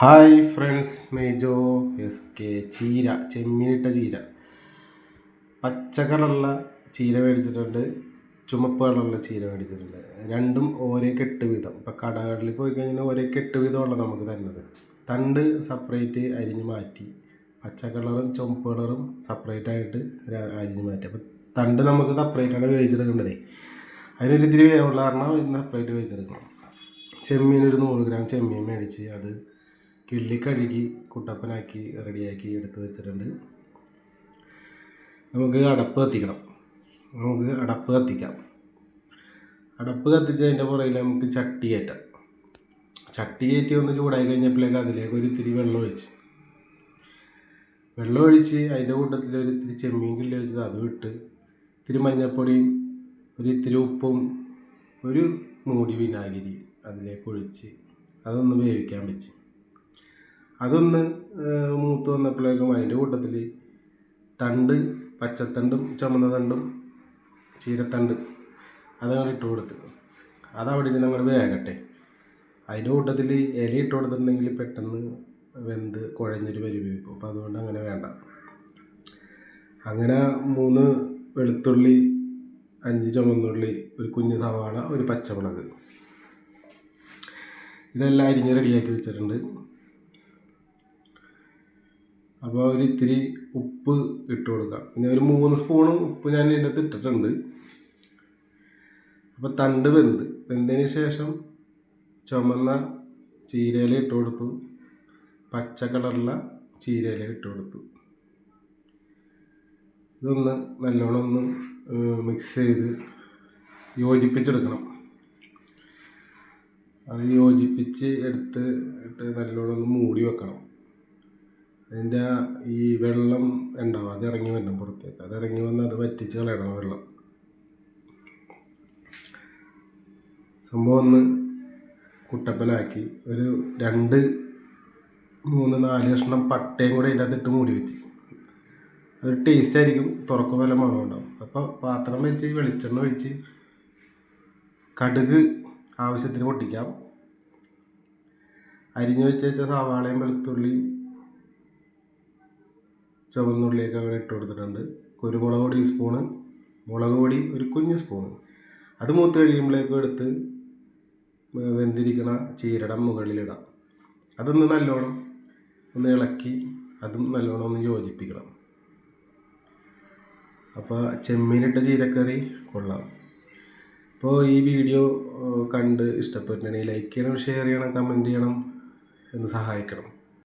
Hi friends Mejo F K ചീര ചെമ്മീനിട്ട ചീര. പച്ച കളറുള്ള ചീര മേടിച്ചിട്ടുണ്ട് ചുമപ്പ് കളറുള്ള ചീര മേടിച്ചിട്ടുണ്ട്. രണ്ടും ഒരേ കെട്ട് വീതം ഇപ്പം കടകളിൽ പോയി കഴിഞ്ഞാൽ ഓരോ കെട്ട് വീതമുള്ള നമുക്ക് തരുന്നത്. തണ്ട് സെപ്പറേറ്റ് അരിഞ്ഞ് മാറ്റി പച്ച കളറും ചുമപ്പ് കളറും സെപ്പറേറ്റ് ആയിട്ട് അരിഞ്ഞ് മാറ്റി. അപ്പം തണ്ട് നമുക്ക് സെപ്പറേറ്റാണ് വേവിച്ചെടുക്കേണ്ടതേ. അതിനൊരു ഇത്തിരി വേവുള്ള കാരണം ഇന്ന് സെപ്പറേറ്റ് വേവിച്ചെടുക്കണം. ചെമ്മീൻ ഒരു നൂറ് ഗ്രാം ചെമ്മീൻ മേടിച്ച് അത് കിള്ളി കഴുകി കുട്ടപ്പനാക്കി റെഡിയാക്കി എടുത്ത് വെച്ചിട്ടുണ്ട്. നമുക്ക് അടപ്പ് കത്തിക്കണം. നമുക്ക് അടപ്പ് കത്തിക്കാം. അടപ്പ് കത്തിച്ചതിന്റെ പുറകിൽ നമുക്ക് ചട്ടി കയറ്റാം. ചട്ടി കയറ്റി ഒന്ന് ചൂടായി കഴിഞ്ഞപ്പോഴേക്ക് അതിലേക്ക് ഒരു ഇത്തിരി വെള്ളം ഒഴിച്ച്. വെള്ളം ഒഴിച്ച് അതിന്റെ കൂട്ടത്തിൽ ഒരു ഇത്തിരി ചെമ്മീൻ കിള്ളി വെച്ചത് അതും ഇട്ട് ഇത്തിരി മഞ്ഞൾപ്പൊടിയും ഒരു ഇത്തിരി ഉപ്പും ഒരു മൂടി വിനാഗിരി അതിലേക്ക് ഒഴിച്ച് അതൊന്ന് വേവിക്കാൻ വെച്ച്. അതൊന്ന് മൂത്ത് വന്നപ്പോഴേക്കും അതിന്റെ കൂട്ടത്തിൽ തണ്ട് പച്ചത്തണ്ടും ചുമന്ന തണ്ടും ചീരത്തണ്ട് അതങ്ങനെ ഇട്ട് കൊടുത്ത്. അതവിടെ ഇരുന്ന് അങ്ങോട്ട് വേകട്ടെ. അതിന്റെ കൂട്ടത്തിൽ ഇല ഇട്ട് കൊടുത്തിട്ടുണ്ടെങ്കിൽ പെട്ടെന്ന് വെന്ത് കുഴഞ്ഞൊരു പരിവ് വയ്ക്കും അപ്പോൾ അതുകൊണ്ട് അങ്ങനെ വേണ്ട. അങ്ങനെ മൂന്ന് വെളുത്തുള്ളി അഞ്ച് ചുമന്നുള്ളി ഒരു കുഞ്ഞ് സവാള ഒരു പച്ചമുളക്. ഇതെല്ലാം അരിഞ്ഞ് റെഡിയാക്കി വെച്ചിട്ടുണ്ട്. അപ്പോൾ ഒരു ഇത്തിരി ഉപ്പ് ഇട്ട് കൊടുക്കാം. പിന്നെ ഒരു മൂന്ന് സ്പൂണ് ഉപ്പ് ഞാൻ ഇതിന്റെ അകത്ത് ഇട്ടിട്ടുണ്ട്. അപ്പോൾ തണ്ട് വെന്ത് വെന്തതിന് ശേഷം ചുമന്ന ചീരയില ഇട്ട് കൊടുത്തു. പച്ച കളറുള്ള ചീരയില ഇട്ട് കൊടുത്തു. ഇതൊന്ന് നല്ലോണം ഒന്ന് മിക്സ് ചെയ്ത് യോജിപ്പിച്ചെടുക്കണം. അത് യോജിപ്പിച്ച് എടുത്ത് ഇട്ട് നല്ലോണം ഒന്ന് മൂടി വെക്കണം. അതിന്റെ ഈ വെള്ളം ഉണ്ടാവും അത് ഇറങ്ങി വരണം പുറത്തേക്ക്. അത് ഇറങ്ങി വന്ന് അത് വറ്റിച്ച് കളയണം വെള്ളം. സംഭവം ഒന്ന് കുട്ടപ്പനാക്കി. ഒരു രണ്ട് മൂന്ന് നാല് കഷ്ണം പട്ടയും കൂടെ അതിന്റെ അകത്തിട്ട് മൂടി വെച്ച്. ഒരു ടേസ്റ്റ് ആയിരിക്കും തുറക്കും വല്ല മണം ഉണ്ടാവും. അപ്പോൾ പാത്രം വെച്ച് വെളിച്ചെണ്ണ ഒഴിച്ച് കടുക് ആവശ്യത്തിന് പൊട്ടിക്കാം. അരിഞ്ഞ് വെച്ച് വെച്ച സവാളയും വെളുത്തുള്ളിയും ചുവന്നുള്ളിയൊക്കെ അവിടെ ഇട്ട് കൊടുത്തിട്ടുണ്ട്. കുരുമുളക് പൊടി സ്പൂണ് മുളക് പൊടി ഒരു കുഞ്ഞ് സ്പൂണ്. അത് മൂത്ത് കഴിയുമ്പോഴേക്കും എടുത്ത് വെന്തിരിക്കണ ചീരട മുകളിലിടാം. അതൊന്ന് നല്ലോണം ഒന്ന് ഇളക്കി അതും നല്ലോണം ഒന്ന് യോജിപ്പിക്കണം. അപ്പോൾ ചെമ്മീനിട്ട ചീരക്കറി കൊള്ളാം. അപ്പോൾ ഈ വീഡിയോ കണ്ട് ഇഷ്ടപ്പെട്ടിട്ടുണ്ടെങ്കിൽ ലൈക്ക് ചെയ്യണം ഷെയർ ചെയ്യണം കമന്റ് ചെയ്യണം എന്ന് സഹായിക്കണം.